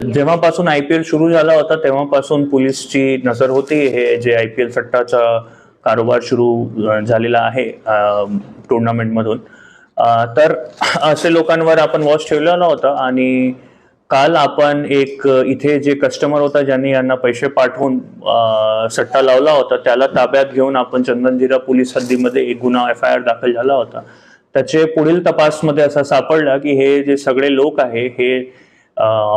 जेव्हापासून I P L सुरू झाला होता तेव्हापासून पोलीसची नजर होती. हे जे आय पी एल सट्टाचा कारोबार सुरू झालेला आहे टुर्नामेंटमधून तर असे लोकांवर आपण वॉच ठेवलेला होता आणि काल आपण एक इथे जे कस्टमर होता ज्यांनी यांना पैसे पाठवून सट्टा लावला होता त्याला ताब्यात घेऊन आपण चंदनजिरा पोलीस हद्दीमध्ये एक गुन्हा एफ आय आर दाखल झाला होता. त्याचे पुढील तपासमध्ये असं सापडला की हे जे सगळे लोक आहे हे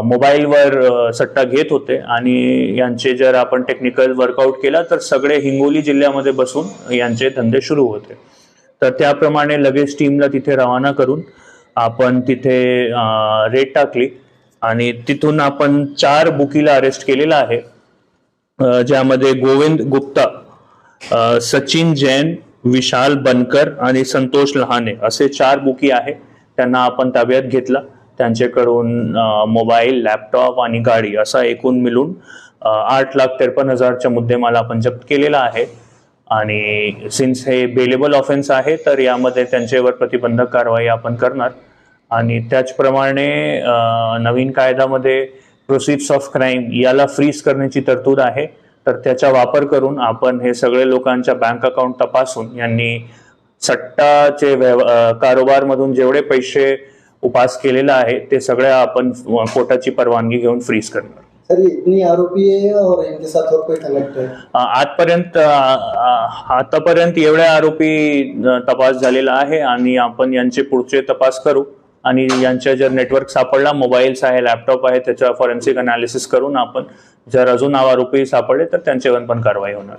मोबाईलवर सट्टा घेत होते. आणि यांचे जर आपण टेक्निकल वर्कआउट केला तर सगळे हिंगोली जिल्ह्यामध्ये बसून यांचे धंदे सुरू होते. तर त्याप्रमाणे लगेच टीमला तिथे रवाना करून आपण तिथे रेट टाकली. आणि तिथून आपण चार बुकीला अरेस्ट केलेला आहे. ज्यामध्ये गोविंद गुप्ता सचिन जैन विशाल बनकर आणि संतोष लहाने असे चार बुकी आहे. त्यांना आपण ताब्यात घेतला. त्यांच्याकडून मोबाईल लॅपटॉप आणि गाडी असा एकूण मिळून आठ लाख त्रेपन्न हजारच्या मुद्देमाला आपण जप्त केलेला आहे. आणि सिन्स हे बेलेबल ऑफेन्स आहे तर यामध्ये त्यांच्यावर प्रतिबंधक कारवाई आपण करणार. आणि त्याचप्रमाणे नवीन कायद्यामध्ये प्रोसिड्स ऑफ क्राईम याला फ्रीज करण्याची तरतूद आहे. तर त्याचा वापर करून आपण हे सगळे लोकांच्या बँक अकाउंट तपासून यांनी सट्टाचे व्यव कारोबारमधून जेवढे पैसे उपास केलेला आहे ते सगळ्या आपण कोर्टाची परवानगी घेऊन फ्रीज करणार. सर ये इतनी आरोपी और इनके साथ और कोई कनेक्ट अ, आजपर्यंत आतापर्यंत एवढ्या आरोपी तपास झालेला आहे आणि आपण यांचे पुढचे तपास करू आणि यांच्या जर नेटवर्क सापडला मोबाईल्स आहे लॅपटॉप आहे त्याचा फॉरेन्सिक अनालिसिस करून आपण जर अजून आरोपी सापडले तर त्यांच्यावर पण कारवाई होणार.